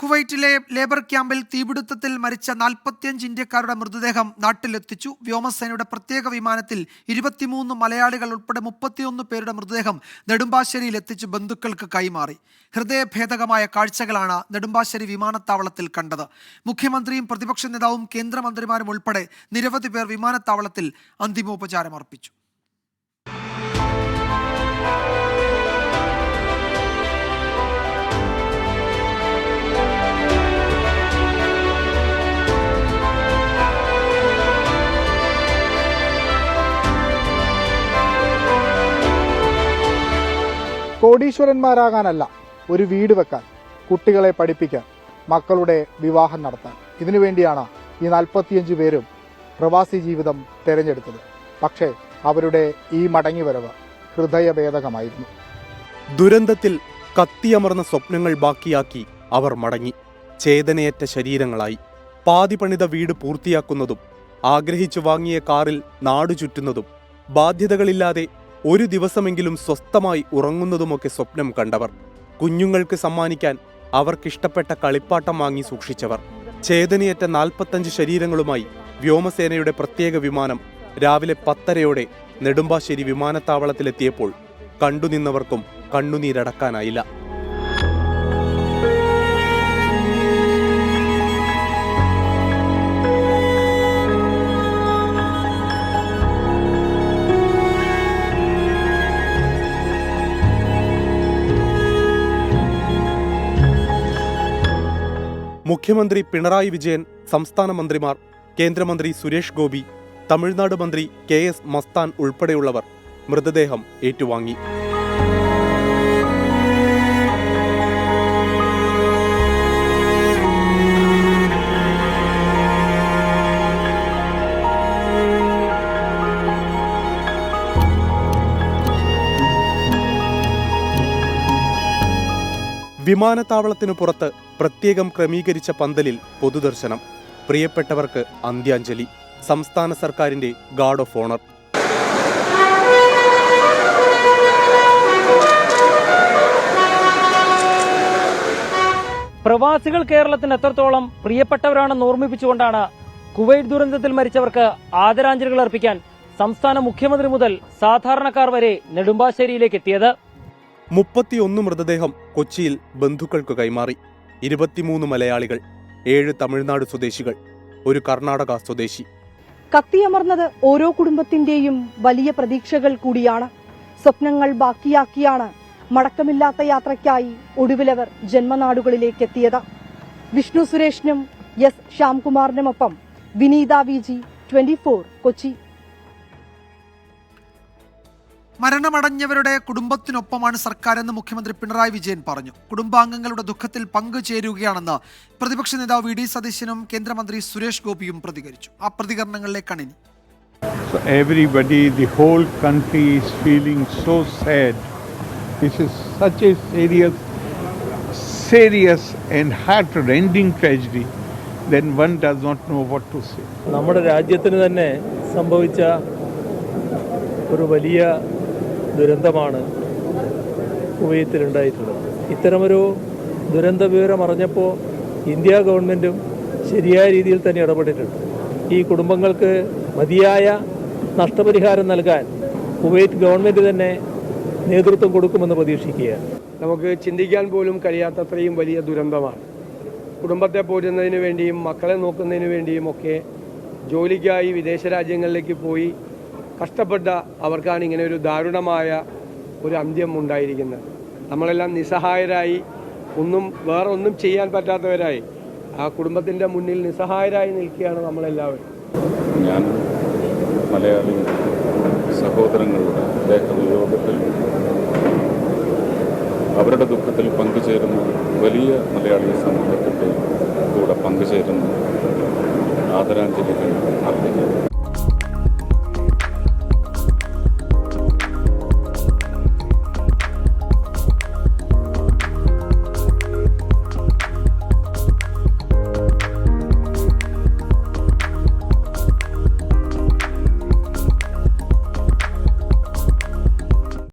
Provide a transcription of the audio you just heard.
കുവൈറ്റിലെ ലേബർ ക്യാമ്പിൽ തീപിടുത്തത്തിൽ മരിച്ച നാൽപ്പത്തിയഞ്ച് ഇന്ത്യക്കാരുടെ മൃതദേഹം നാട്ടിലെത്തിച്ചു. വ്യോമസേനയുടെ പ്രത്യേക വിമാനത്തിൽ ഇരുപത്തിമൂന്ന് മലയാളികൾ ഉൾപ്പെടെ മുപ്പത്തിയൊന്ന് പേരുടെ മൃതദേഹം നെടുമ്പാശ്ശേരിയിൽ എത്തിച്ച് ബന്ധുക്കൾക്ക് കൈമാറി. ഹൃദയഭേദകമായ കാഴ്ചകളാണ് നെടുമ്പാശ്ശേരി വിമാനത്താവളത്തിൽ കണ്ടത്. മുഖ്യമന്ത്രിയും പ്രതിപക്ഷ നേതാവും കേന്ദ്രമന്ത്രിമാരും ഉൾപ്പെടെ നിരവധി പേർ വിമാനത്താവളത്തിൽ അന്തിമോപചാരം അർപ്പിച്ചു കോടീശ്വരന്മാരാകാനല്ല ഒരു വീട് വെക്കാൻ കുട്ടികളെ പഠിപ്പിക്കാൻ മക്കളുടെ വിവാഹം നടത്താൻ. ഇതിനുവേണ്ടിയാണ് ഈ നാൽപ്പത്തിയഞ്ച് പേരും പ്രവാസി ജീവിതം തിരഞ്ഞെടുത്തത്. പക്ഷേ അവരുടെ ഈ മടങ്ങിവരവ് ഹൃദയഭേദകമായിരുന്നു. ദുരന്തത്തിൽ കത്തിയമർന്ന സ്വപ്നങ്ങൾ ബാക്കിയാക്കി അവർ മടങ്ങി. ചേതനയറ്റ ശരീരങ്ങളായി. പാതി പണിത വീട് പൂർത്തിയാക്കുന്നതും ആഗ്രഹിച്ചു വാങ്ങിയ കാറിൽ നാടു ചുറ്റുന്നതും ബാധ്യതകളില്ലാതെ ഒരു ദിവസമെങ്കിലും സ്വസ്ഥമായി ഉറങ്ങുന്നതുമൊക്കെ സ്വപ്നം കണ്ടവർ. കുഞ്ഞുങ്ങൾക്ക് സമ്മാനിക്കാൻ അവർക്കിഷ്ടപ്പെട്ട കളിപ്പാട്ടം വാങ്ങി സൂക്ഷിച്ചവർ. ചേതനയറ്റ നാൽപ്പത്തഞ്ച് ശരീരങ്ങളുമായി വ്യോമസേനയുടെ പ്രത്യേക വിമാനം രാവിലെ പത്തരയോടെ നെടുമ്പാശ്ശേരി വിമാനത്താവളത്തിലെത്തിയപ്പോൾ കണ്ടുനിന്നവർക്കും കണ്ണുനീരടക്കാനായില്ല. മുഖ്യമന്ത്രി പിണറായി വിജയൻ സംസ്ഥാന മന്ത്രിമാർ കേന്ദ്രമന്ത്രി സുരേഷ് ഗോപി തമിഴ്നാട് മന്ത്രി കെ എസ് മസ്താൻ ഉൾപ്പെടെയുള്ളവർ മൃതദേഹം ഏറ്റുവാങ്ങി. വിമാനത്താവളത്തിനു പുറത്ത് പ്രത്യേകം ക്രമീകരിച്ച പന്തലിൽ പൊതുദർശനം. പ്രിയപ്പെട്ടവർക്ക് അന്ത്യാഞ്ജലി. സംസ്ഥാന സർക്കാരിന്റെ ഗാർഡ് ഓഫ് ഓണർ. പ്രവാസികൾ കേരളത്തിന് എത്രത്തോളം പ്രിയപ്പെട്ടവരാണെന്ന് ഓർമ്മിപ്പിച്ചുകൊണ്ടാണ് കുവൈറ്റ് ദുരന്തത്തിൽ മരിച്ചവർക്ക് ആദരാഞ്ജലികൾ അർപ്പിക്കാൻ സംസ്ഥാന മുഖ്യമന്ത്രി മുതൽ സാധാരണക്കാർ വരെ നെടുമ്പാശ്ശേരിയിലേക്ക് എത്തിയത്. മുപ്പത്തിയൊന്ന് മൃതദേഹം കൊച്ചിയിൽ ബന്ധുക്കൾക്ക് കൈമാറി. ഇരുപത്തിമൂന്ന് മലയാളികൾ ഏഴ് തമിഴ്നാട് സ്വദേശികൾ ഒരു കർണാടക സ്വദേശി. കത്തിയമർന്നത് ഓരോ കുടുംബത്തിന്റെയും വലിയ പ്രതീക്ഷകൾ കൂടിയാണ്. സ്വപ്നങ്ങൾ ബാക്കിയാക്കിയാണ് മടക്കമില്ലാത്ത യാത്രയ്ക്കായി ഒടുവിലവർ ജന്മനാടുകളിലേക്ക് എത്തിയത് വിഷ്ണു സുരേഷിനും S ശ്യാംകുമാറിനുമൊപ്പം Vineetha V G twenty four Kochi. മരണമടഞ്ഞവരുടെ കുടുംബത്തിനൊപ്പമാണ് സർക്കാരെന്ന് മുഖ്യമന്ത്രി പിണറായി വിജയൻ പറഞ്ഞു കുടുംബാംഗങ്ങളുടെ ദുഃഖത്തിൽ പങ്കുചേരുകയാണെന്ന് പ്രതിപക്ഷ നേതാവ് വി ഡി സതീശനും കേന്ദ്രമന്ത്രി സുരേഷ് ഗോപിയും പ്രതികരിച്ചു ആ പ്രതികരണങ്ങളിലെ കണിനി So everybody, the whole country is feeling so sad. This is such a serious, serious and heart-rending tragedy. Then one does not know what to say. നമ്മുടെ രാജ്യത്തിന് തന്നെ സംഭവിച്ച ഒരു വലിയ ദുരന്തമാണ് കുവൈത്തിലുണ്ടായിട്ടുള്ളത്. ഇത്തരമൊരു ദുരന്ത വിവരം അറിഞ്ഞപ്പോൾ ഇന്ത്യ ഗവൺമെന്റും ശരിയായ രീതിയിൽ തന്നെ ഇടപെട്ടിട്ടുണ്ട്. ഈ കുടുംബങ്ങൾക്ക് മതിയായ നഷ്ടപരിഹാരം നൽകാൻ കുവൈത്ത് ഗവൺമെന്റ് തന്നെ നേതൃത്വം കൊടുക്കുമെന്ന് പ്രതീക്ഷിക്കുകയാണ്. നമുക്ക് ചിന്തിക്കാൻ പോലും കഴിയാത്തത്രയും വലിയ ദുരന്തമാണ്. കുടുംബത്തെ പോറ്റുന്നതിന് വേണ്ടിയും മക്കളെ നോക്കുന്നതിന് വേണ്ടിയും ഒക്കെ ജോലിക്കായി വിദേശ രാജ്യങ്ങളിലേക്ക് പോയി കഷ്ടപ്പെട്ട അവർക്കാണ് ഇങ്ങനെ ഒരു ദാരുണമായ ഒരു അന്ത്യം ഉണ്ടായിരിക്കുന്നത്. നമ്മളെല്ലാം നിസ്സഹായരായി ഒന്നും വേറെ ഒന്നും ചെയ്യാൻ പറ്റാത്തവരായി. ആ കുടുംബത്തിന്റെ മുന്നിൽ നിസ്സഹായരായി നിൽക്കുകയാണ് നമ്മളെല്ലാവരും. ഞാൻ മലയാളി സഹോദരങ്ങളുടെ ദേഹവിയോഗത്തിൽ അവരുടെ ദുഃഖത്തിൽ പങ്കുചേരുന്ന വലിയ മലയാളി സമൂഹത്തിന്റെ കൂടെ പങ്കുചേരുന്ന ആദരാഞ്ജലികൾ അർപ്പിക്കുന്നു.